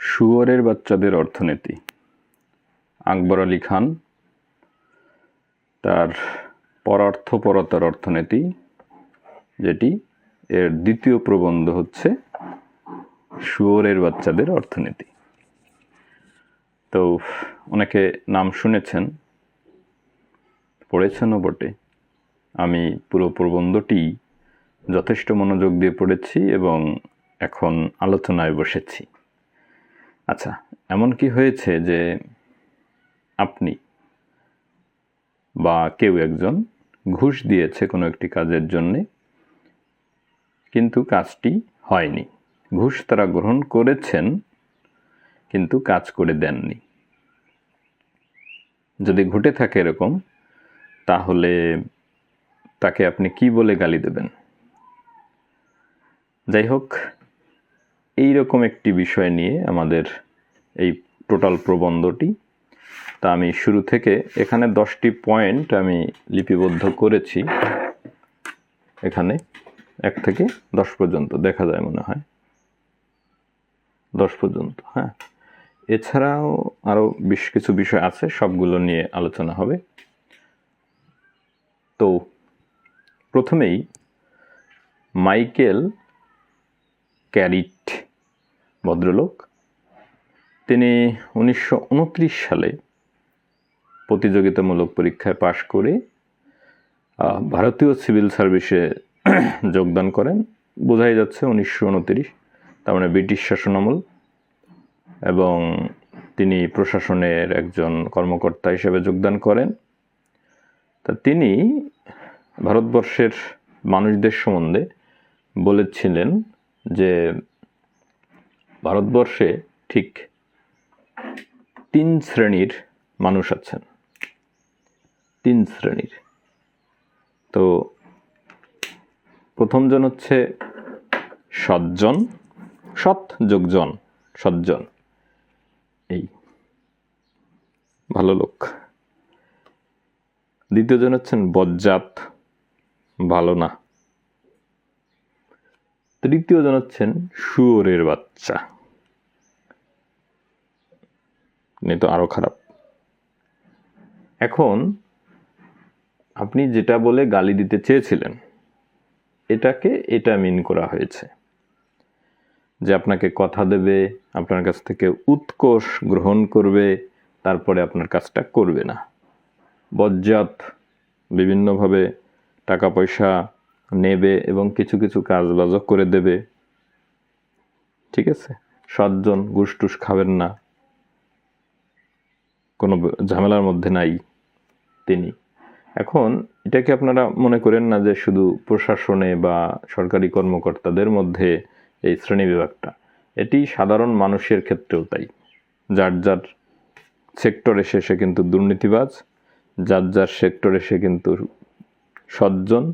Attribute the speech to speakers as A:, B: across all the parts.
A: শুয়োরের বাচ্চাদের অর্থনীতি। আকবর আলী খান তার পরার্থপরতার অর্থনীতি, যেটি এর দ্বিতীয় প্রবন্ধ হচ্ছে শুয়োরের বাচ্চাদের অর্থনীতি। তো অনেকে নাম শুনেছেন, পড়েছেনও বটে। আমি পুরো প্রবন্ধটি যথেষ্ট মনোযোগ দিয়ে পড়েছি এবং এখন আলোচনায় বসেছি। আচ্ছা এমন কি হয়েছে যে আপনি বা কেউ একজন ঘুষ দিয়েছে কোনো একটি কাজের জন্যে, কিন্তু কাজটি হয়নি? ঘুষ তারা গ্রহণ করেছেন, কিন্তু কাজ করে দেননি। যদি ঘটে থাকে এরকম, তাহলে তাকে আপনি কি বলে গালি দেবেন? যাই হোক এই রকম একটি বিষয় নিয়ে আমাদের এই টোটাল প্রবন্ধটি। তা আমি শুরু থেকে এখানে দশটি পয়েন্ট আমি লিপিবদ্ধ করেছি। এখানে এক থেকে দশ পর্যন্ত, দেখা যায় মনে হয়। দশ পর্যন্ত হ্যাঁ। এছাড়াও আরও বেশ কিছু বিষয় আছে, সবগুলো নিয়ে আলোচনা হবে। তো প্রথমেই মাইকেল ক্যারিট ভদ্রলোক। তিনি উনিশশো উনত্রিশ সালে প্রতিযোগিতামূলক পরীক্ষায় পাশ করে ভারতীয় সিভিল সার্ভিসে যোগদান করেন। বোঝাই যাচ্ছে উনিশশো উনতিরিশ, তার মানে ব্রিটিশ শাসনামল এবং তিনি প্রশাসনের একজন কর্মকর্তা হিসেবে যোগদান করেন। তা তিনি ভারতবর্ষের মানুষদের সম্বন্ধে বলেছিলেন যে ভারতবর্ষে ঠিক তিন শ্রেণির মানুষ আছেন। তিন শ্রেণির। তো প্রথমজন হচ্ছে সজ্জন, সৎ যোগজন, সজ্জন। এই ভালো লোক। দ্বিতীয়জন হচ্ছেন বজ্জাত, ভালো না। তৃতীয়জন হচ্ছেন শুয়োরের বাচ্চা। তো আরও খারাপ। এখন আপনি যেটা বলে গালি দিতে চেয়েছিলেন, এটাকে এটা মিন করা হয়েছে যে আপনাকে কথা দেবে, আপনার কাছ থেকে উৎকোষ গ্রহণ করবে, তারপরে আপনার কাজটা করবে না। বজ্জাত বিভিন্নভাবে টাকা পয়সা নেবে এবং কিছু কিছু কাজবাজও করে দেবে। ঠিক আছে? সজ্জন ঘুষ টুস খাবেন না। কোনো ঝামেলার মধ্যে নাই তিনি। এখন এটাকে আপনারা মনে করেন না যে শুধু প্রশাসনে বা সরকারি কর্মকর্তাদের মধ্যে এই শ্রেণি বিভাগটা। এটি সাধারণ মানুষের ক্ষেত্রেও তাই। যার যার সেক্টরে সে কিন্তু দুর্নীতিবাজ, যার যার সেক্টরে সে কিন্তু সজ্জন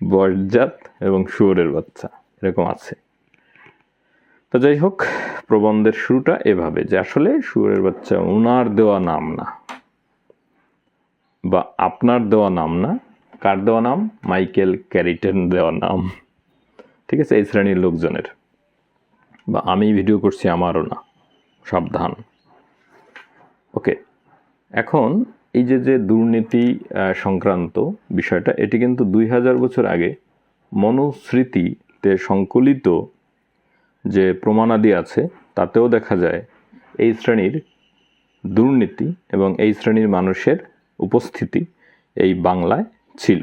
A: বয়জাত এবং শুয়োরের বাচ্চা, এরকম আছে। তো যাই হোক, প্রবন্ধের শুরুটা এভাবে, যে আসলে শুয়োরের বাচ্চা ওনার দেওয়া নাম না, বা আপনার দেওয়া নাম না, কার দেওয়া নাম? মাইকেল ক্যারিটেন দেওয়া নাম। ঠিক আছে, এই শ্রেণির লোকজনের। বা আমি ভিডিও করছি আমারও না, সাবধান। ওকে, এখন এই যে যে দুর্নীতি সংক্রান্ত বিষয়টা, এটি কিন্তু দুই হাজার বছর আগে মনুস্মৃতিতে সংকলিত যে প্রমাণাদি আছে, তাতেও দেখা যায় এই শ্রেণির দুর্নীতি এবং এই শ্রেণির মানুষের উপস্থিতি এই বাংলায় ছিল।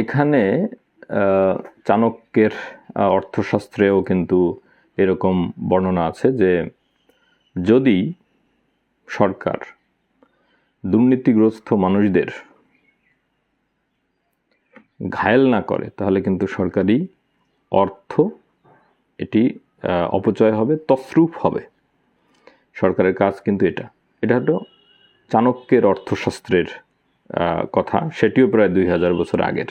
A: এখানে চাণক্যের অর্থশাস্ত্রেও কিন্তু এরকম বর্ণনা আছে যে, যদি সরকার, দুর্নীতিগ্রস্ত মানুষদের ঘায়েল না করে, তাহলে কিন্তু সরকারি অর্থ এটি অপচয় হবে তসরূপ হবে। সরকারের কাজ কিন্তু এটা। এটা হলো চাণক্যের অর্থশাস্ত্রের কথা, সেটিও প্রায় দুই হাজার বছর আগের।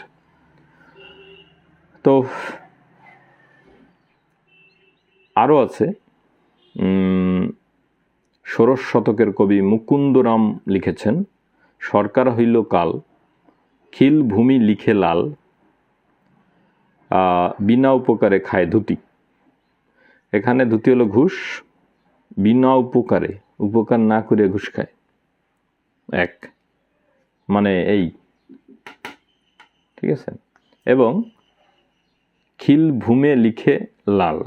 A: তো আরও আছে ষোড়শ শতকের কবি মুকুন্দরাম লিখেছেন, সরকার হইল কাল, খিল ভূমি লিখে লাল বিনা উপকারে খায় ধুতি। এখানে ধুতি হলো ঘুষ, বিনা উপকারে, উপকার না করে ঘুষ খায়। এক মানে এই। ঠিক আছে? এবং খিল ভূমে লিখে লাল।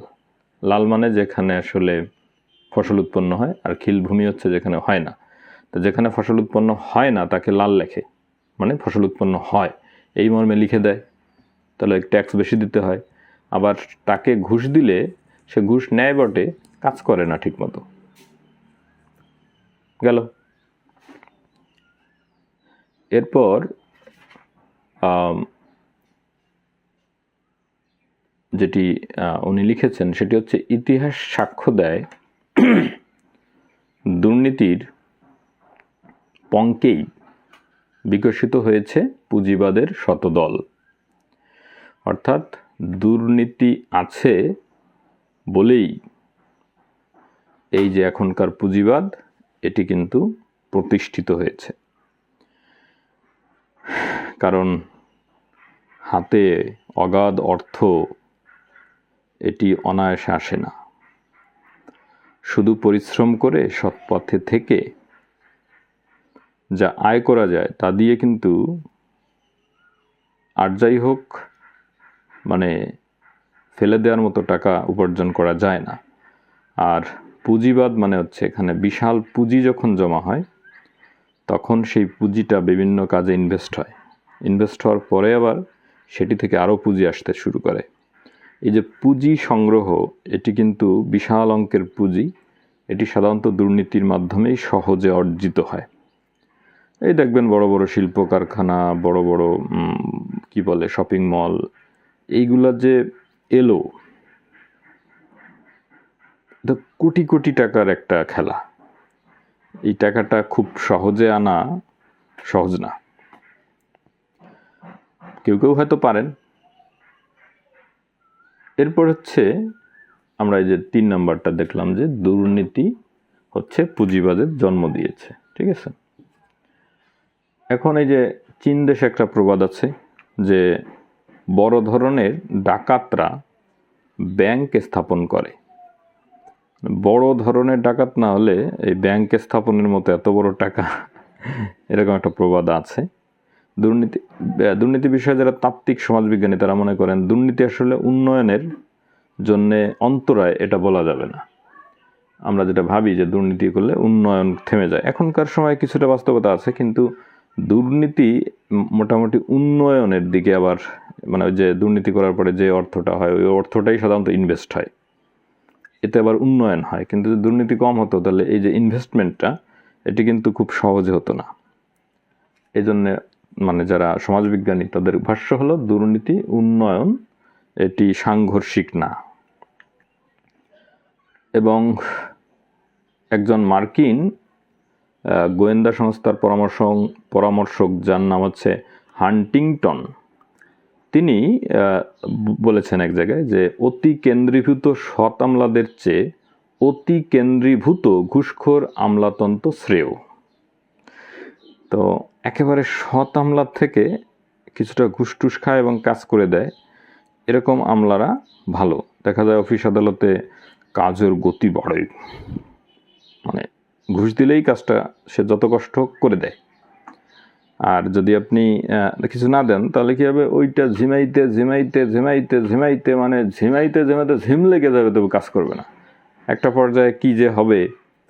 A: লাল মানে যেখানে আসলে ফসল উৎপন্ন হয় আর খিল ভূমি হচ্ছে যেখানে হয় না। তো যেখানে ফসল উৎপন্ন হয় না, তাকে লাল লেখে। মানে ফসল উৎপন্ন হয়। এই মর্মে লিখে দেয়। তাহলে ট্যাক্স বেশি দিতে হয়। আবার তাকে ঘুষ দিলে সে ঘুষ নেয় বটে, কাজ করে না ঠিকমতো। গেল। এরপর যেটি উনি লিখেছেন, সেটি হচ্ছে ইতিহাস সাক্ষ্য দেয় দুর্নীতির পঙ্কেই বিকশিত হয়েছে পুঁজিবাদের শতদল। অর্থাৎ দুর্নীতি আছে বলেই এই যে এখনকার পুঁজিবাদ, এটি কিন্তু প্রতিষ্ঠিত হয়েছে। কারণ হাতে অগাধ অর্থ, এটি অনায়াসে আসে না। শুধু পরিশ্রম করে সৎ পথে থেকে যা আয় করা যায়, তা দিয়ে কিন্তু আর যাই হোক মানে ফেলে দেওয়ার মতো টাকা উপার্জন করা যায় না। আর পুঁজিবাদ মানে হচ্ছে এখানে বিশাল পুঁজি যখন জমা হয়, তখন সেই পুঁজিটা বিভিন্ন কাজে ইনভেস্ট হয়। ইনভেস্ট হওয়ার পরে আবার সেটি থেকে আরও পুঁজি আসতে শুরু করে। এই যে পুঁজি সংগ্রহ, এটি কিন্তু বিশাল অঙ্কের পুঁজি। এটি সাধারণত দুর্নীতির মাধ্যমেই সহজে অর্জিত হয়। এই দেখবেন বড় বড় শিল্প কারখানা বড় বড় কি বলে শপিং মল এইগুলা যে এলো, এটা কোটি কোটি টাকার একটা খেলা। এই টাকাটা খুব সহজে আনা সহজ না। কেউ কেউ হয়তো পারেন। এরপর হচ্ছে আমরা এই যে তিন নাম্বারটা দেখলাম যে দুর্নীতি হচ্ছে পুঁজিবাদের জন্ম দিয়েছে, ঠিক আছে? এখন এই যে চীন দেশে একটা প্রবাদ আছে যে বড় ধরনের ডাকাতরা ব্যাংক স্থাপন করে। বড় ধরনের ডাকাত না হলে এই ব্যাংক স্থাপনের মতো এত বড় টাকা, এরকম একটা প্রবাদ আছে। দুর্নীতি দুর্নীতি বিষয়ে যারা তাত্ত্বিক সমাজবিজ্ঞানী তারা মনে করেন, দুর্নীতি আসলে উন্নয়নের জন্যে অন্তরায় এটা বলা যাবে না। আমরা যেটা ভাবি যে দুর্নীতি করলে উন্নয়ন থেমে যায়। এখনকার সময় কিছুটা বাস্তবতা আছে, কিন্তু দুর্নীতি মোটামুটি উন্নয়নের দিকে আবার মানে যে দুর্নীতি করার পরে যে অর্থটা হয়, ওই অর্থটাই সাধারণত ইনভেস্ট হয়। এতে আবার উন্নয়ন হয়। কিন্তু যদি দুর্নীতি কম হতো, তাহলে এই যে ইনভেস্টমেন্টটা এটি কিন্তু খুব সহজে হতো না। এই জন্য মানে যারা সমাজবিজ্ঞানী, তাদের ভাষ্য হলো দুর্নীতি, উন্নয়ন এটি সাংঘর্ষিক না। এবং একজন মার্কিন গোয়েন্দা সংস্থার পরামর্শ, পরামর্শক যার নাম হচ্ছে হান্টিংটন, তিনি বলেছেন এক জায়গায় যে অতি কেন্দ্রীভূত সৎ আমলাদের চেয়ে অতি কেন্দ্রীভূত ঘুষখোর আমলাতন্ত্র শ্রেয়। তো একেবারে সৎ আমলার থেকে কিছুটা ঘুষ টুস খায় এবং কাজ করে দেয়, এরকম আমলারা ভালো। দেখা যায় অফিস আদালতে কাজের গতি বাড়ে। মানে ঘুষ দিলেই কাজটা সে যত কষ্ট করে দেয়। আর যদি আপনি কিছু না দেন, তাহলে কী হবে? ওইটা ঝিমাইতে ঝিমাইতে ঝিমাইতে ঝিমাইতে মানে ঝিমাইতে ঝিমাইতে, ঝিম লেগে যাবে, তবু কাজ করবে না। একটা পর্যায়ে কি যে হবে,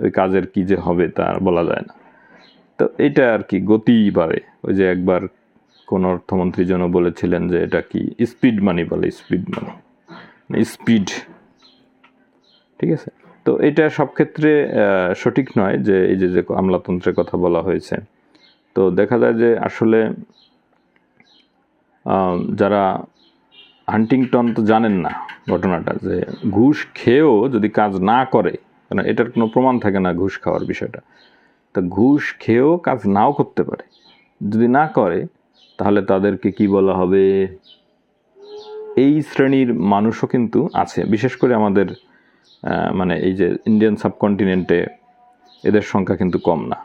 A: ওই কাজের কি যে হবে তা বলা যায় না। তো এটা আর কি গতি বাড়ে। ওই যে একবার কোন অর্থমন্ত্রী যেন বলেছিলেন যে এটা কি স্পিড মানি বলে স্পিড মানি স্পিড ঠিক আছে? তো এটা সব ক্ষেত্রে সঠিক নয় যে এই যে আমলাতন্ত্রের কথা বলা হয়েছে। তো দেখা যায় যে আসলে যারা হান্টিংটন তো জানেন না ঘটনাটা, যে ঘুষ খেয়েও যদি কাজ না করে কারণ এটার কোনো প্রমাণ থাকে না ঘুষ খাওয়ার বিষয়টা। তা ঘুষ খেয়েও কাজ নাও করতে পারে। যদি না করে, তাহলে তাদেরকে কি বলা হবে? এই শ্রেণির মানুষও কিন্তু আছে। বিশেষ করে আমাদের মানে এই যে ইন্ডিয়ান সাবকন্টিনেন্টে এদের সংখ্যা কিন্তু কম না।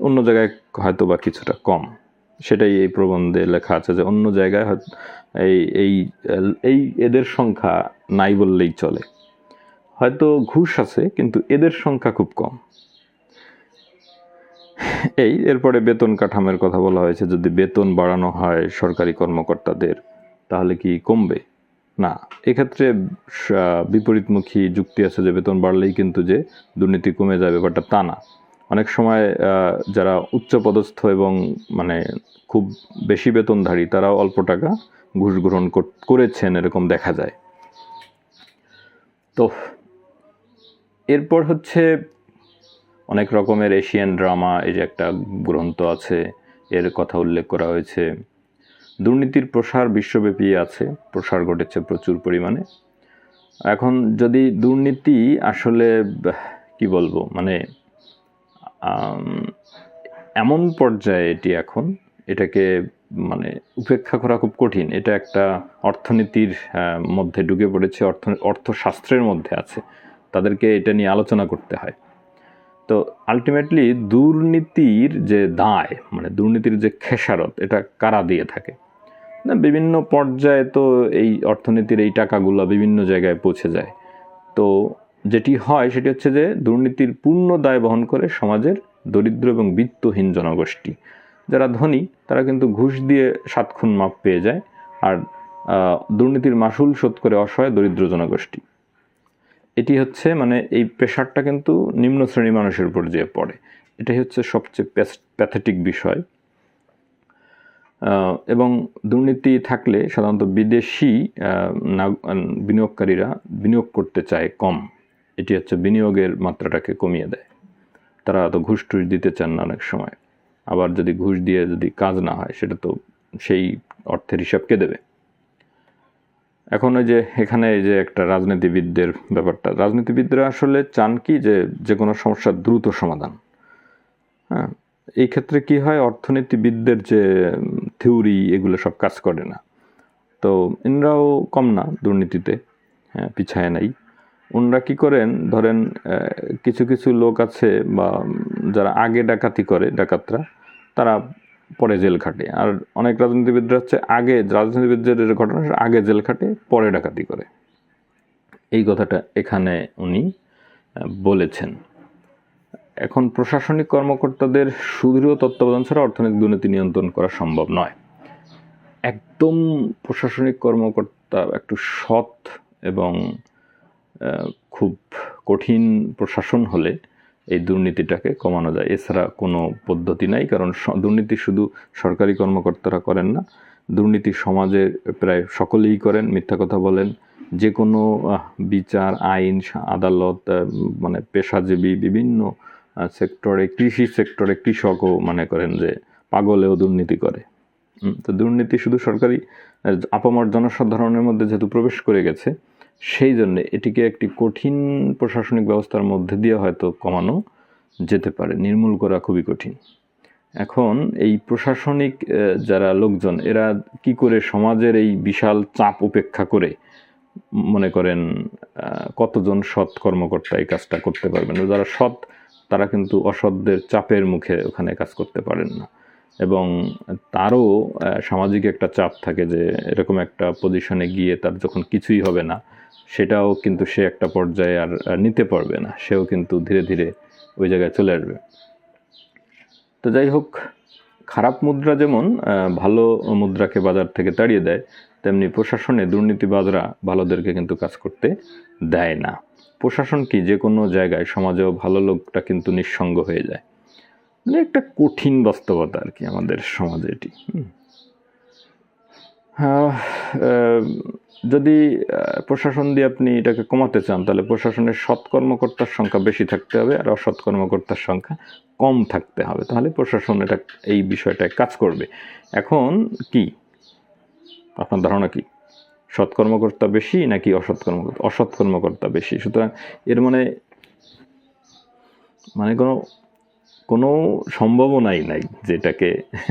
A: অন্য জায়গায় হয়তো বা কিছুটা কম। সেটাই এই প্রবন্ধে লেখা আছে যে অন্য জায়গায় এই এই এই এদের সংখ্যা নাই বললেই চলে। হয়তো ঘুষ আছে, কিন্তু এদের সংখ্যা খুব কম। এই, এরপরে বেতন কাঠামের কথা বলা হয়েছে। যদি বেতন বাড়ানো হয় সরকারি কর্মকর্তাদের, তাহলে কি কমবে? না। এক্ষেত্রে বিপরীতমুখী যুক্তি আছে যে বেতন বাড়লেই কিন্তু যে দুর্নীতি কমে যাবে ব্যাপারটা তা না। অনেক সময় যারা উচ্চপদস্থ এবং মানে খুব বেশি বেতনধারী, তারাও অল্প টাকা ঘুষ গ্রহণ কর- করেছেন, এরকম দেখা যায়। তো, এরপর হচ্ছে অনেক রকমের এশিয়ান ড্রামা এই যে একটা গ্রন্থ আছে, এর কথা উল্লেখ করা হয়েছে। দুর্নীতির প্রসার বিশ্বব্যাপী আছে, প্রসার ঘটেছে প্রচুর পরিমাণে। এখন যদি দুর্নীতি আসলে কি বলব মানে এমন পর্যায়ে এটি এখন, এটাকে মানে উপেক্ষা করা খুব কঠিন। এটা একটা অর্থনীতির মধ্যে ঢুকে পড়েছে, অর্থ, অর্থশাস্ত্রের মধ্যে আছে। তাদেরকে এটা নিয়ে আলোচনা করতে হয়। তো আলটিমেটলি দুর্নীতির যে দায় মানে দুর্নীতির যে খেসারত, এটা কারা দিয়ে থাকে? না, বিভিন্ন পর্যায়ে তো এই অর্থনীতির এই টাকাগুলো বিভিন্ন জায়গায় পৌঁছে যায়। তো যেটি হয় সেটি হচ্ছে যে দুর্নীতির পূর্ণ দায় বহন করে সমাজের দরিদ্র এবং বিত্তহীন জনগোষ্ঠী। যারা ধনী, তারা কিন্তু ঘুষ দিয়ে সাত খুন মাপ পেয়ে যায়। আর দুর্নীতির মাসুল শোধ করে অসহায় দরিদ্র জনগোষ্ঠী। এটি হচ্ছে মানে এই প্রেশারটা কিন্তু নিম্ন শ্রেণির মানুষের উপর যেয়ে পড়ে। এটাই হচ্ছে সবচেয়ে প্যাথেটিক বিষয়। এবং দুর্নীতি থাকলে সাধারণত বিদেশি বিনিয়োগকারীরা বিনিয়োগ করতে চায় কম। এটি হচ্ছে বিনিয়োগের মাত্রাটাকে কমিয়ে দেয়। তারা তো ঘুষ টুস দিতে চান না অনেক সময়। আবার যদি ঘুষ দিয়ে যদি কাজ না হয়, সেটা তো সেই অর্থের হিসাব কে দেবে? এখন ওই যে এখানে এই যে একটা রাজনীতিবিদদের ব্যাপারটা, রাজনীতিবিদরা আসলে চান কি যে যে কোনো সমস্যার দ্রুত সমাধান। হ্যাঁ এই ক্ষেত্রে কি হয়, অর্থনীতিবিদদের যে থিওরি এগুলো সব কাজ করে না। তো ইনরাও কম না দুর্নীতিতে হ্যাঁ পিছায় নাই। ওনারা কি করেন, ধরেন কিছু কিছু লোক আছে বা যারা আগে ডাকাতি করে, ডাকাতরা, তারা পরে জেল খাটে। আর অনেক রাজনীতিবিদরা হচ্ছে আগে, রাজনীতিবিদদের ঘটনা আগে জেল খাটে, পরে ডাকাতি করে। এই কথাটা এখানে উনি বলেছেন। এখন প্রশাসনিক কর্মকর্তাদের সুদৃঢ় তত্ত্বাবধান ছাড়া অর্থনৈতিক দুর্নীতি নিয়ন্ত্রণ করা সম্ভব নয়। একদম প্রশাসনিক কর্মকর্তা একটু সৎ এবং খুব কঠিন প্রশাসন হলে এই দুর্নীতিটাকে কমানো যায়। এছাড়া কোনো পদ্ধতি নাই, কারণ দুর্নীতি শুধু সরকারি কর্মকর্তারা করেন না। দুর্নীতি সমাজের প্রায় সকলেই করেন, মিথ্যা কথা বলেন। যে কোনো বিচার, আইন আদালত মানে পেশাজীবী বিভিন্ন সেক্টরে, কৃষি সেক্টরে কৃষকও মনে করেন যে পাগলেও দুর্নীতি করে। তো দুর্নীতি শুধু সরকারি আপামর জনসাধারণের মধ্যে যেহেতু প্রবেশ করে গেছে সেই জন্য এটিকে একটি কঠিন প্রশাসনিক ব্যবস্থার মধ্যে দিয়ে হয়তো কমানো যেতে পারে, নির্মূল করা খুবই কঠিন। এখন এই প্রশাসনিক যারা লোকজন, এরা কি করে সমাজের এই বিশাল চাপ উপেক্ষা করে মনে করেন কতজন সৎ কর্মকর্তা এই কাজটা করতে পারবেন? যারা সৎ, তারা কিন্তু অসৎদের চাপের মুখে ওখানে কাজ করতে পারেন না। এবং তারও সামাজিক একটা চাপ থাকে যে এরকম একটা পজিশনে গিয়ে তার যখন কিছুই হবে না সেটাও কিন্তু সে একটা পর্যায়ে আর নিতে পারবে না। সেও কিন্তু ধীরে ধীরে ওই জায়গায় চলে আসবে। তো যাই হোক, খারাপ মুদ্রা যেমন ভালো মুদ্রাকে বাজার থেকে তাড়িয়ে দেয়, তেমনি প্রশাসনে দুর্নীতিবাজরা ভালোদেরকে কিন্তু কাজ করতে দেয় না। প্রশাসন কি? যে কোনো জায়গায় সমাজেও ভালো লোকটা কিন্তু নিঃসঙ্গ হয়ে যায়। মানে একটা কঠিন বাস্তবতা আর কি আমাদের সমাজে এটি যদি প্রশাসন দিয়ে আপনি এটাকে কমাতে চান, তাহলে প্রশাসনের সৎ কর্মকর্তার সংখ্যা বেশি থাকতে হবে আর অসৎ কর্মকর্তার সংখ্যা কম থাকতে হবে। তাহলে প্রশাসন এটা, এই বিষয়টায় কাজ করবে। এখন কি? আপনার ধারণা কি? সৎ কর্মকর্তা বেশি নাকি অসৎ কর্মকর্তা অসৎ কর্মকর্তা বেশি? সুতরাং এর মানে মানে কোনো কোনো সম্ভাবনাই নাই যেটাকে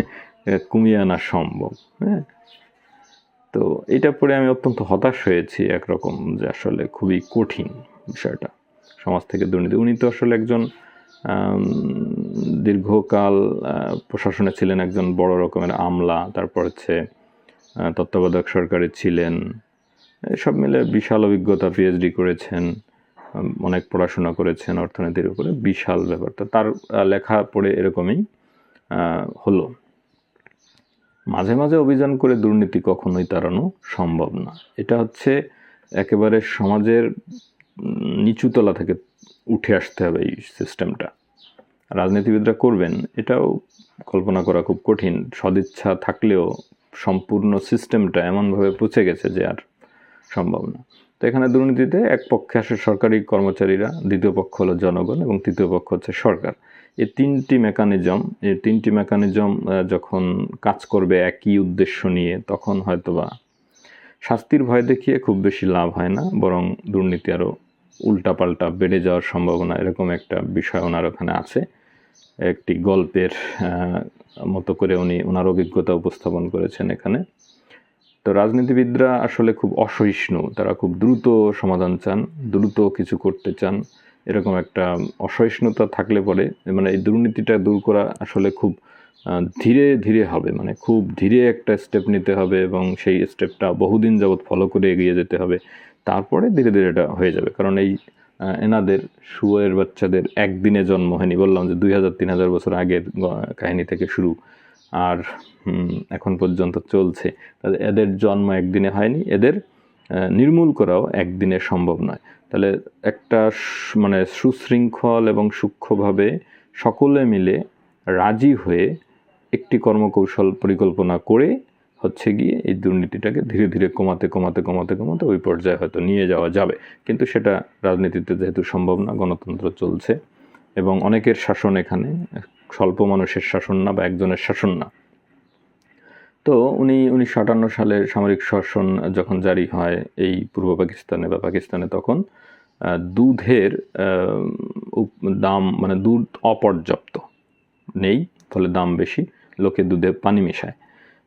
A: কমিয়ে আনা সম্ভব হ্যাঁ? তো এটা পড়ে আমি অত্যন্ত হতাশ হয়েছি একরকম যে আসলে খুবই কঠিন বিষয়টা সমাজ থেকে দুর্নীতি। উনি তো আসলে একজন দীর্ঘকাল প্রশাসনে ছিলেন একজন বড় রকমের আমলা, তারপর হচ্ছে তত্ত্বাবধায়ক সরকারে ছিলেন সব মিলে বিশাল অভিজ্ঞতা পিএইচডি করেছেন অনেক পড়াশোনা করেছেন অর্থনীতির উপরে, বিশাল ব্যাপার। তো তার লেখা পড়ে এরকমই হলো। মাঝে মাঝে অভিযান করে দুর্নীতি কখনোই তাড়ানো সম্ভব না। এটা হচ্ছে একেবারে সমাজের নিচুতলা থেকে উঠে আসতে হবে এই সিস্টেমটা রাজনীতিবিদরা করবেন, এটাও কল্পনা করা খুব কঠিন। সদিচ্ছা থাকলেও সম্পূর্ণ সিস্টেমটা এমনভাবে পচে গেছে যে আর সম্ভব না। তো এখানে দুর্নীতিতে এক পক্ষে আসে সরকারি কর্মচারীরা, দ্বিতীয় পক্ষ হলো জনগণ এবং তৃতীয় পক্ষ হচ্ছে সরকার। এই তিনটি মেকানিজম এই তিনটি মেকানিজম যখন কাজ করবে একই উদ্দেশ্য নিয়ে, তখন হয়তোবা শাস্তির ভয় দেখিয়ে খুব বেশি লাভ হয় না, বরং দুর্নীতি আরও উল্টাপাল্টা বেড়ে যাওয়ার সম্ভাবনা এরকম একটা বিষয় ওনার ওখানে আছে। একটি গল্পের মতো করে উনি ওনার অভিজ্ঞতা উপস্থাপন করেছেন এখানে। তো রাজনীতিবিদরা আসলে খুব অসহিষ্ণু, তারা খুব দ্রুত সমাধান চান, দ্রুত কিছু করতে চান। এরকম একটা অসহিষ্ণুতা থাকলে পরে মানে এই দুর্নীতিটা দূর করা আসলে খুব ধীরে ধীরে হবে। মানে খুব ধীরে একটা স্টেপ নিতে হবে এবং সেই স্টেপটা বহুদিন যাবৎ ফলো করে এগিয়ে যেতে হবে। তারপরে ধীরে ধীরে এটা হয়ে যাবে। কারণ এই এনাদের, শুয়ের বাচ্চাদের একদিনে জন্ম হয়নি। বললাম যে দুই হাজার, তিন হাজার বছর আগের কাহিনী থেকে শুরু। আর এখন পর্যন্ত চলছে। এদের জন্ম একদিনে হয়নি। এদের নির্মূল করাও একদিনে সম্ভব নয়। তাহলে একটা মানে সুশৃঙ্খল এবং সূক্ষ্মভাবে সকলে মিলে রাজি হয়ে একটি কর্মকৌশল পরিকল্পনা করে হচ্ছে গিয়ে এই দুর্নীতিটাকে ধীরে ধীরে কমাতে কমাতে কমাতে কমাতে ওই পর্যায়ে হয়তো নিয়ে যাওয়া যাবে। কিন্তু সেটা রাজনীতিতে যেহেতু সম্ভব না, গণতন্ত্র চলছে এবং অনেকের শাসন এখানে, স্বল্প মানুষের শাসন না বা একজনের শাসন না। তো উনি উনিশশো আটান্ন সালে সামরিক শাসন যখন জারি হয় এই পূর্ব পাকিস্তানে বা পাকিস্তানে তখন দুধের দাম মানে দুধ অপর্যাপ্ত নেই, ফলে দাম বেশি, লোকে দুধে পানি মেশায়।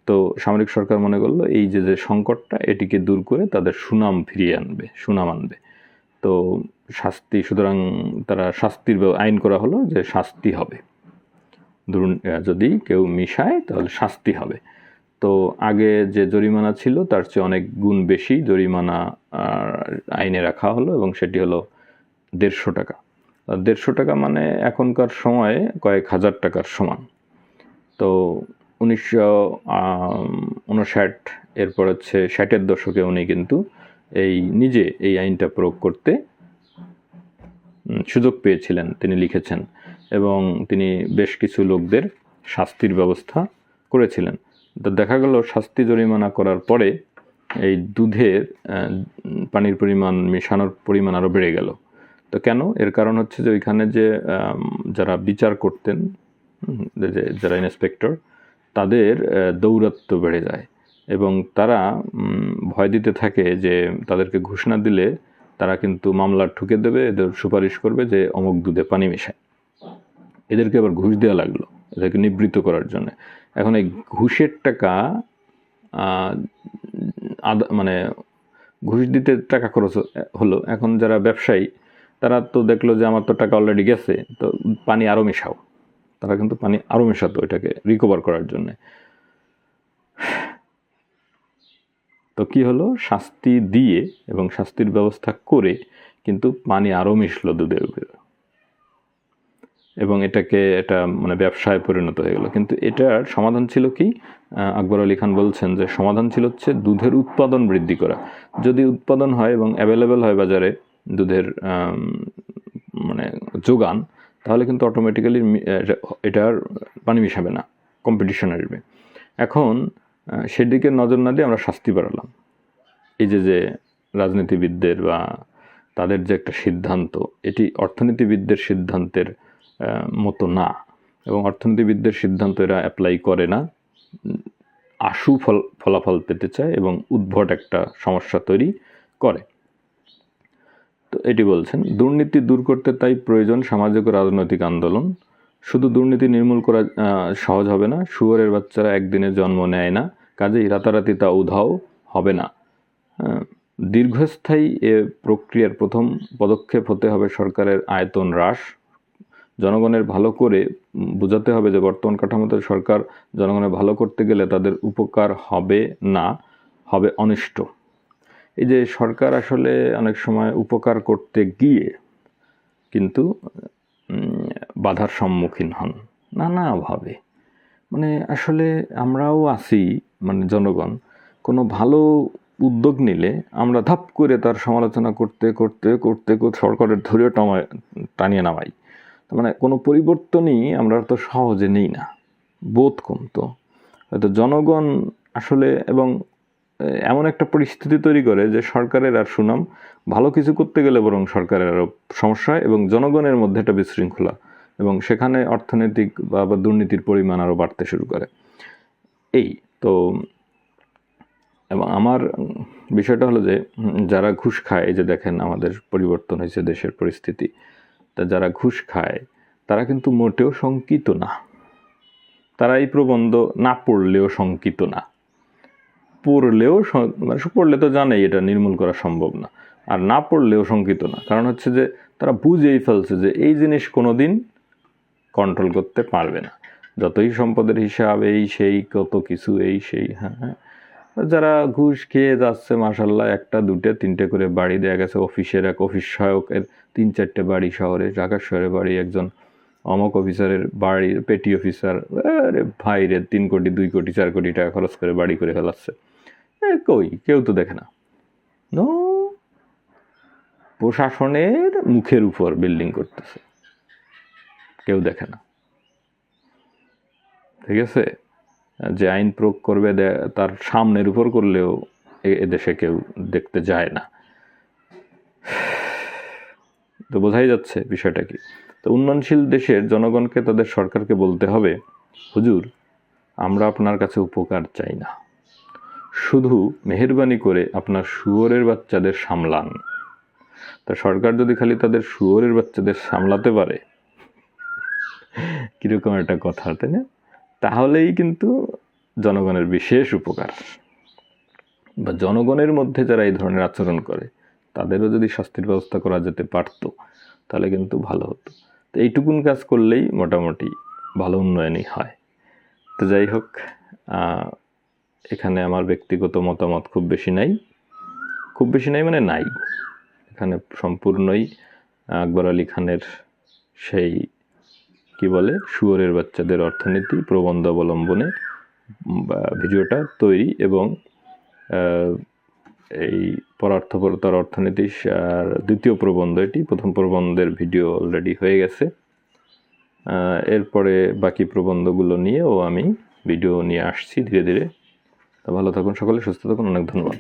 A: তো সামরিক সরকার মনে করল এই যে যে সংকটটা, এটিকে দূর করে তাদের সুনাম ফিরিয়ে আনবে, সুনাম আনবে। তো শাস্তি, সুতরাং তারা শাস্তির আইন করা হলো যে শাস্তি হবে। ধরুন যদি কেউ মিশায় তাহলে শাস্তি হবে। তো আগে যে জরিমানা ছিল, তার চেয়ে অনেক গুণ বেশি জরিমানা আইনে রাখা হলো এবং সেটি হলো দেড়শো টাকা। দেড়শো টাকা মানে এখনকার সময়ে কয়েক হাজার টাকার সমান। তো উনিশশো উনষাট, এরপর হচ্ছে ষাটের দশকে উনি কিন্তু এই নিজে এই আইনটা প্রয়োগ করতে সুযোগ পেয়েছিলেন। তিনি লিখেছেন এবং তিনি বেশ কিছু লোকদের শাস্তির ব্যবস্থা করেছিলেন। দেখা গেল শাস্তি জরিমানা করার পরে এই দুধের পানির পরিমাণ মেশানোর পরিমাণ আরও বেড়ে গেল। তো কেন? এর কারণ হচ্ছে যে ওইখানে যে যারা বিচার করতেন যে যারা ইন্সপেক্টর, তাদের দৌরাত্ম্য বেড়ে যায় এবং তারা ভয় দিতে থাকে যে তাদেরকে ঘুষ না দিলে তারা কিন্তু মামলা ঠুকে দেবে, এদের সুপারিশ করবে যে অমুক দুধে পানি মেশায়। এদেরকে আবার ঘুষ দেওয়া লাগল, এদেরকে নিবৃত্ত করার জন্য। এখন এই ঘুষের টাকা মানে ঘুষ দিতে টাকা খরচ হলো। এখন যারা ব্যবসায়ী, তারা তো দেখল যে আমার তো টাকা অলরেডি গেছে, তো পানি আরও মেশাও। তারা কিন্তু পানি আরও মেশাতো এটাকে রিকভার করার জন্য। তো কি হলো? শাস্তি দিয়ে এবং শাস্তির ব্যবস্থা করে কিন্তু পানি আরও মিশলো দুধের উপরে। এবং এটাকে এটা মানে ব্যবসায় পরিণত হয়ে গেল। কিন্তু এটার সমাধান ছিল কি? আকবর আলী খান বলছেন যে সমাধান ছিল হচ্ছে দুধের উৎপাদন বৃদ্ধি করা। যদি উৎপাদন হয় এবং অ্যাভেলেবেল হয় বাজারে দুধের মানে যোগান, তাহলে কিন্তু অটোমেটিক্যালি এটার পানি মিশাবে না কম্পিটিশন আসবে। এখন সেদিকে নজর না দিয়ে আমরা শাস্তি বাড়ালাম। এই যে যে রাজনীতিবিদদের বা তাদের যে একটা সিদ্ধান্ত, এটি অর্থনীতিবিদদের সিদ্ধান্তের মতো না। এবং অর্থনীতিবিদদের সিদ্ধান্ত এরা অ্যাপ্লাই করে না। আশু ফল, ফলাফল পেতে চায় এবং উদ্ভট একটা সমস্যা তৈরি করে। তো এটি বলছেন, দুর্নীতি দূর করতে তাই প্রয়োজন সামাজিক ও রাজনৈতিক আন্দোলন। শুধু দুর্নীতি নির্মূল করা সহজ হবে না। শুয়োরের বাচ্চারা একদিনে জন্ম নেয় না। কাজেই রাতারাতি তা উধাও হবে না। দীর্ঘস্থায়ী এ প্রক্রিয়ার প্রথম পদক্ষেপ হতে হবে সরকারের আয়তন হ্রাস। জনগণের ভালো করে বোঝাতে হবে যে বর্তমান কাঠামোতে সরকার জনগণের ভালো করতে গেলে তাদের উপকার হবে না, হবে অনিষ্ট। এই যে সরকার আসলে অনেক সময় উপকার করতে গিয়ে কিন্তু বাধার সম্মুখীন হন নানাভাবে। মানে আসলে আমরাও আছি মানে জনগণ, কোনো ভালো উদ্যোগ নিলে আমরা ধাপ করে তার সমালোচনা করতে করতে করতে, সরকারের টামায় টানিয়ে নামাই। মানে কোনো পরিবর্তনই আমরা তো সহজে নেই না, বোধ কমতো হয়তো জনগণ আসলে এবং এমন একটা পরিস্থিতি তৈরি করে যে সরকারের আর সুনাম, ভালো কিছু করতে গেলে বরং সরকারের আরও সমস্যা হয় এবং জনগণের মধ্যে একটা বিশৃঙ্খলা এবং সেখানে অর্থনৈতিক বা দুর্নীতির পরিমাণ আরও বাড়তে শুরু করে। এই তো, এবং আমার বিষয়টা হলো যে, যারা ঘুষ খায় যে দেখেন আমাদের পরিবর্তন হয়েছে দেশের পরিস্থিতি। যারা ঘুষ খায়, তারা কিন্তু মোটেও শঙ্কিত না। তারা এই প্রবন্ধ না পড়লেও শঙ্কিত না। পড়লেও মানে পড়লে তো জানেই এটা নির্মূল করা সম্ভব না। আর না পড়লেও শঙ্কিত না। কারণ হচ্ছে যে, তারা বুঝেই ফেলছে যে এই জিনিস কোনো দিন কন্ট্রোল করতে পারবে না। যতই সম্পদের হিসাব, এই সেই, কত কিছু, এই সেই হ্যাঁ হ্যাঁ যারা ঘুষ খেয়ে যাচ্ছে মাসাল্লাহ একটা দুটো তিনটে করে বাড়ি দেয়া গেছে। অফিসের এক অফিস সহায়কের তিন চারটে বাড়ি শহরে, ঢাকা শহরে বাড়ি একজন অমক অফিসারের বাড়ির পেটি অফিসার, আরে ভাই রে, তিন কোটি, দুই কোটি, চার কোটি টাকা খরচ করে বাড়ি করে ফেলাচ্ছে। কই? কেউ তো দেখে নো। প্রশাসনের মুখের উপর বিল্ডিং করতেছে। কেউ দেখে না। ঠিক আছে? যে আইন প্রয়োগ করবে তার সামনের উপর করলেও এদেশে কেউ দেখতে যায় না। তো বোঝাই যাচ্ছে বিষয়টা কি। তো উন্নয়নশীল দেশের জনগণকে তাদের সরকারকে বলতে হবে, হুজুর, আমরা আপনার কাছে উপকার চাই না। শুধু মেহরবানি করে আপনার শুয়োরের বাচ্চাদের সামলান। তা সরকার যদি খালি তাদের শুয়োরের বাচ্চাদের সামলাতে পারে, কীরকম একটা কথা, তাই না? তাহলেই কিন্তু জনগণের বিশেষ উপকার। বা জনগণের মধ্যে যারা এই ধরনের আচরণ করে, তাদেরও যদি শাস্তির ব্যবস্থা করা যেতে পারতো, তাহলে কিন্তু ভালো হতো। তো এইটুকুন কাজ করলেই মোটামুটি ভালো উন্নয়নই হয়। তো যাই হোক এখানে আমার ব্যক্তিগত মতামত খুব বেশি নাই। খুব বেশি নাই মানে নাই। এখানে সম্পূর্ণই আকবর আলী খানের সেই কি বলে, শুয়োরের বাচ্চাদের অর্থনীতি, প্রবন্ধ অবলম্বনে ভিডিওটা তৈরি এবং এই পরার্থপরতার অর্থনীতি আর দ্বিতীয় প্রবন্ধ এটি, প্রথম প্রবন্ধের ভিডিও অলরেডি হয়ে গেছে। এরপরে বাকি প্রবন্ধগুলো নিয়েও আমি ভিডিও নিয়ে আসছি ধীরে ধীরে। ভালো থাকুন সকলে, সুস্থ থাকুন, অনেক ধন্যবাদ।